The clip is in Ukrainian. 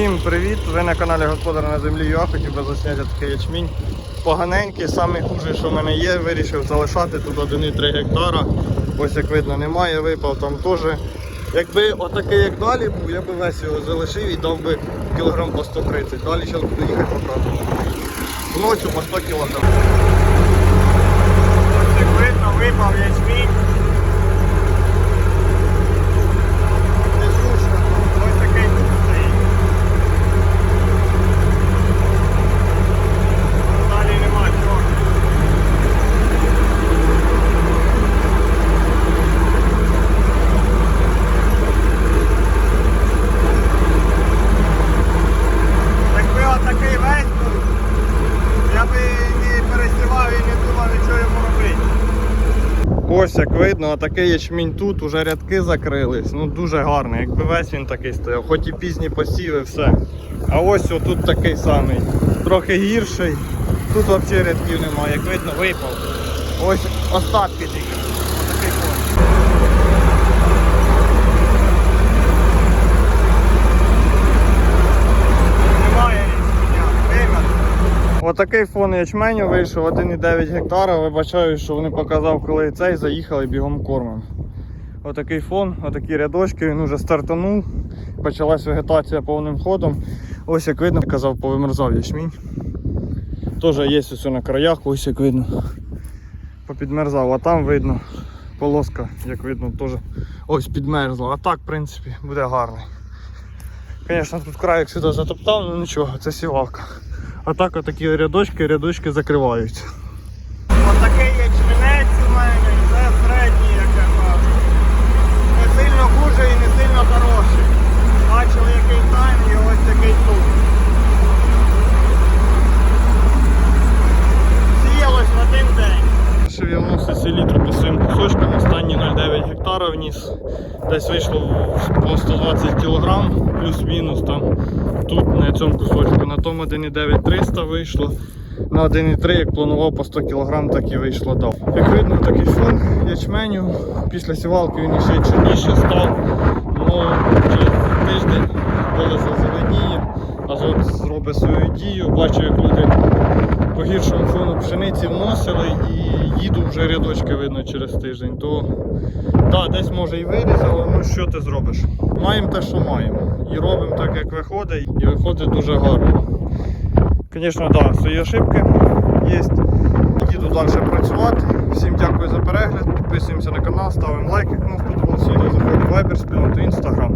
Всім привіт! Ви на каналі Господар на землі. Я хотів би засняти такий ячмінь. Поганенький, самий хуже, що в мене є, вирішив залишати тут 1,3 гектара. Ось як видно немає, випав там теж. Якби отакий як далі був, я би весь його залишив і дав би кілограм по 130. Далі зараз буду їхати показувати. Ночі по 100 кілограм. Ось як видно, випав ячмінь. Незручно. Ось такий тут стоїть. Далі нема чого. Якби отакий весь був, я би не пересівав і не думав нічого йому робити. Ось як видно, отакий ячмінь тут, уже рядки закрились. Ну дуже гарний, якби весь він такий стояв, хоч і пізні посіви, все. А ось отут такий самий, трохи гірший. Тут взагалі рядків немає, як видно, випав. Ось остатки тільки. Отакий фон. Немає ячменя, вимер. Отакий фон ячменю вийшов 1,9 гектара. Вибачаю, що вони показав, коли цей заїхали бігом кормом. Отакий фон, отакі рядочки, він уже стартанув. Почалась вегетація повним ходом. Ось як видно, казав, повимерзав ячмінь. Теж є ось на краях, ось як видно. Попідмерзав, а там видно полоска, як видно, теж ось підмерзла. А так, в принципі, буде гарний. Звісно, тут край сюди затоптав, ну нічого, це сівалка. А так отакі рядочки, рядочки закриваються. Отакий ячменець у мене, це середній, як я кажу. Не сильно хуже і не сильно хороший. Бачили який тайм і ось такий тут. Сіялось в один день. Ще я вносив своїм кусочкам, останні 0,9 гектара вніс. Десь вийшло по 120 кг, плюс-мінус там. Тут на цьому кусочку. На тому 1,9 300 вийшло. На 1,3, як планував по 100 кг, так і вийшло дав. Як видно, такий фон ячменю. Після сівалки він ще чорніше став. Ну, через тиждень поле зазеленіє, азот зробить свою дію. Бачу, як люди по гіршому фону пшениці вносили і їду вже рядочки видно через тиждень. То да, десь може і вирізало, ну що ти зробиш? Маємо те, що маємо. І робимо так, як виходить, і виходить дуже гарно. Звісно, да, свої ошибки є. Їду далі працювати. Всім дякую за перегляд. Підписуємося на канал, ставимо лайки, кому сподобалося відео, заходимо в Viber, спільноту Instagram.